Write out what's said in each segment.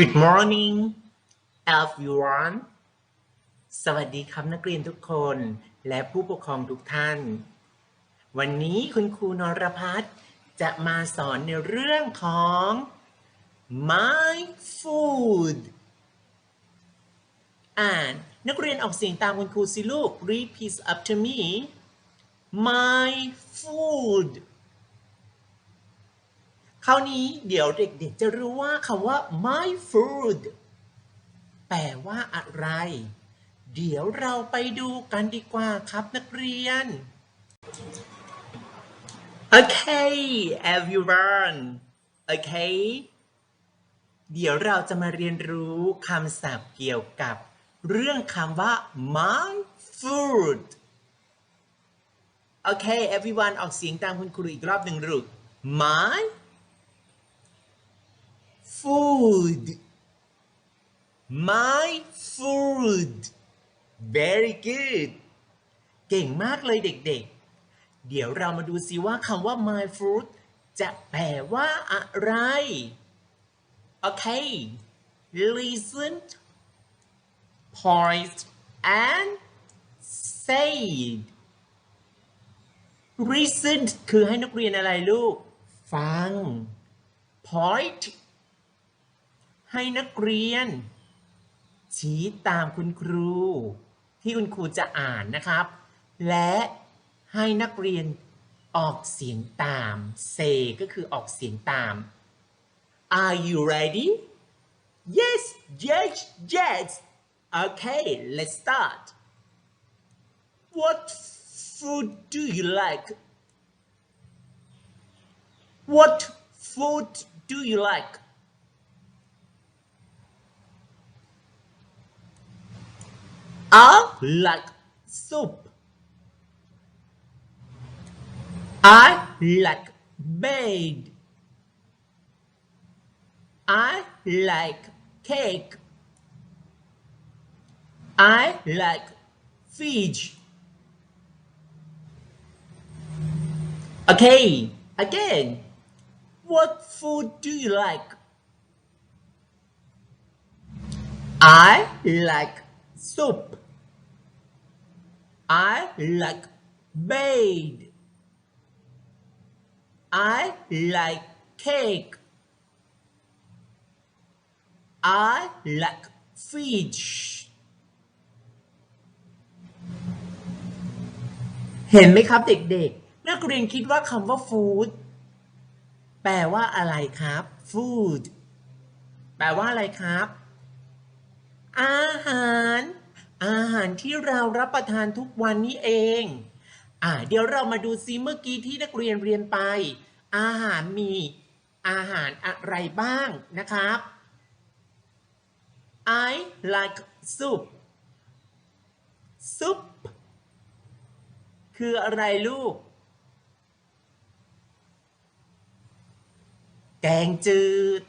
Good morning everyone สวัสดีครับนักเรียนทุกคนและผู้ปกครองทุกท่าน วันนี้คุณครูนรพัฒน์จะมาสอนในเรื่องของ my food อ่านนักเรียนออกเสียงตามคุณครูสิลูก repeat after me my food คราวนี้เดี๋ยวเด็กๆจะรู้ว่าคำว่า my food แปลว่าอะไร เดี๋ยวเราไปดูกันดีกว่าครับนักเรียน Okay everyone Okay เดี๋ยวเราจะมาเรียนรู้คำศัพท์เกี่ยวกับ เรื่องคำว่า my food Okay everyone ออกเสียงตามคุณครูอีกรอบหนึ่งลูก my food my food very good เก่งมากเลยเด็กๆ เดี๋ยวเรามาดูซิว่าคำว่า my food จะแปลว่าอะไรโอเค listen point and say listen คือให้นักเรียนอะไรลูก ฟัง point ให้นักเรียน ชี้ตามคุณครู ที่คุณครูจะอ่านนะครับ และให้นักเรียนออกเสียงตาม say ก็คือออกเสียงตาม Are you ready? Yes, yes, yes. Okay, let's start. What food do you like? What food do you like? I like soup. I like bed. I like cake. I like fish. Okay, again. What food do you like? I like soup. I like bed. I like cake. I like fish เห็นไหมครับเด็กๆ นักเรียนคิดว่าคำว่า food แปลว่าอะไรครับ food แปลว่าอะไรครับ อาหาร อาหารที่เรารับประทานทุกวันนี้เอง อ่า เดี๋ยวเรามาดูซิเมื่อกี้ที่นักเรียนเรียนไป อาหารมีอาหารอะไรบ้างนะครับ I like soup soup คืออะไรลูก แกงจืด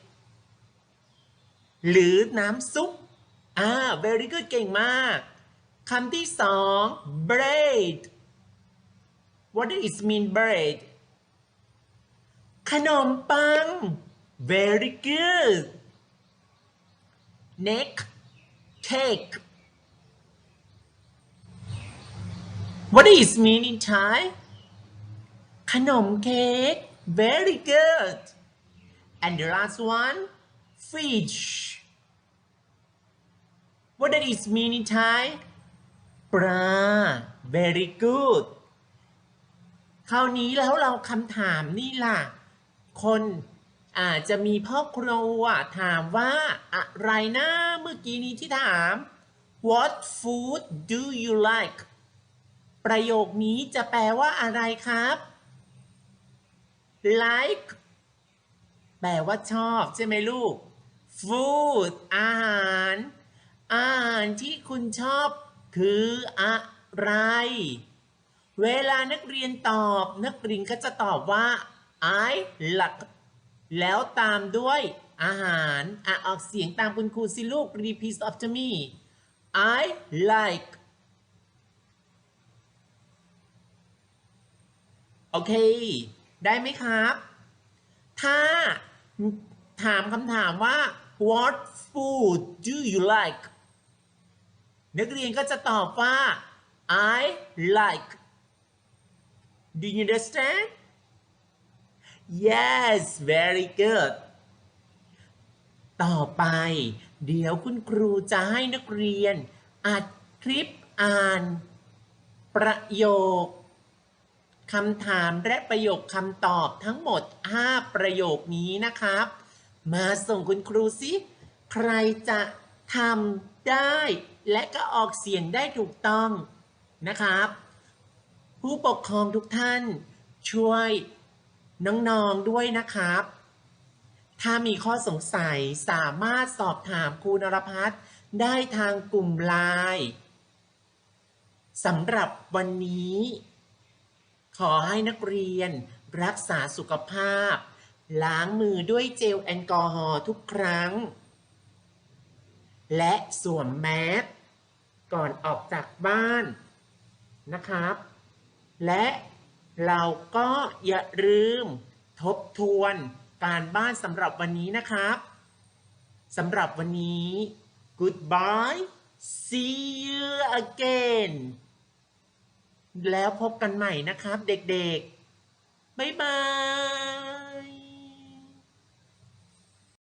หรือน้ำซุป อ่า very good เก่งมากคำที่สอง bread what does it mean bread ขนมปัง very good next cake what does it mean in Thai ขนมเค้ก very good and the last one fish what does it mean in Thai ปลา very good คราวนี้แล้วเราคำถามนี่ล่ะ คนอาจจะมีพ่อครัวถามว่าอะไรนะเมื่อกี้นี้ที่ถาม What food do you like ประโยคนี้จะแปลว่าอะไรครับ like แปลว่าชอบใช่ไหมลูก food อาหาร อาหารที่คุณชอบคืออะไร เวลานักเรียนตอบนักเรียนก็จะตอบว่า I like แล้วตามด้วยอาหารอะออกเสียงตามคุณครูสิลูก repeat after me I like โอเค ได้ไหมครับ ถ้าถามคำถามว่า what food do you like นักเรียนก็จะตอบว่า I like do you understand yes very good ต่อไป เดี๋ยวคุณครูจะให้นักเรียน อัดคลิปอ่าน ประโยคคำถามและประโยคคำตอบทั้งหมด 5 ประโยคนี้นะครับ มาส่งคุณครูสิ ใครจะทำได้ และก็ออกเสียงได้ถูกต้องนะครับ ผู้ปกครองทุกท่านช่วยน้องๆด้วยนะครับ ถ้ามีข้อสงสัยสามารถสอบถามครูนรพัฒน์ได้ทางกลุ่มไลน์สำหรับวันนี้ ขอให้นักเรียนรักษาสุขภาพ ล้างมือด้วยเจลแอลกอฮอล์ทุกครั้ง และสวมแมส ก่อนออกจากบ้านนะครับ และเราก็อย่าลืมทบทวนการบ้านสำหรับวันนี้นะครับสำหรับวันนี้ goodbye see you again แล้วพบกันใหม่นะครับเด็กๆ บ๊ายบาย